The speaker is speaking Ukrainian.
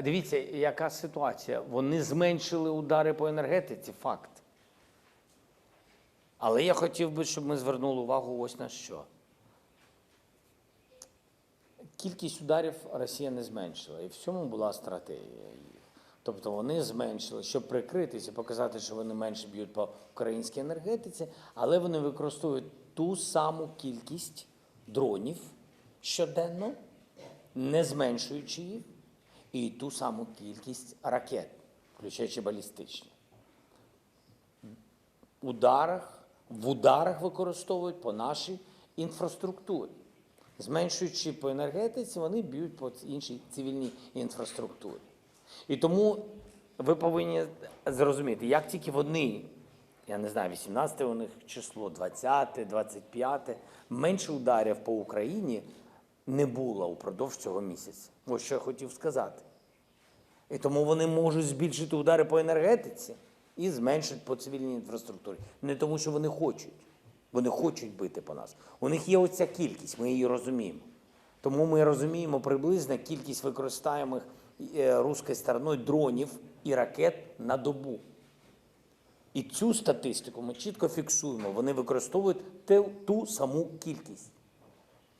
Дивіться, яка ситуація. Вони зменшили удари по енергетиці, факт. Але я хотів би, щоб ми звернули увагу ось на що. Кількість ударів Росія не зменшила, і в цьому була стратегія. Тобто вони зменшили, щоб прикритися, показати, що вони менше б'ють по українській енергетиці, але вони використовують ту саму кількість дронів щоденно, не зменшуючи їх, і ту саму кількість ракет, включаючи балістичні. Ударах, в ударах використовують по нашій інфраструктурі. Зменшуючи по енергетиці, вони б'ють по іншій цивільній інфраструктурі. І тому ви повинні зрозуміти, як тільки вони, я не знаю, 18 у них число, 20, 25, менше ударів по Україні не було упродовж цього місяця. Ось що я хотів сказати. І тому вони можуть збільшити удари по енергетиці і зменшити по цивільній інфраструктурі. Не тому, що вони хочуть. Вони хочуть бити по нас. У них є оця кількість, ми її розуміємо. Тому ми розуміємо приблизно кількість використаємих е, руською стороною дронів і ракет на добу. І цю статистику ми чітко фіксуємо. Вони використовують ту саму кількість.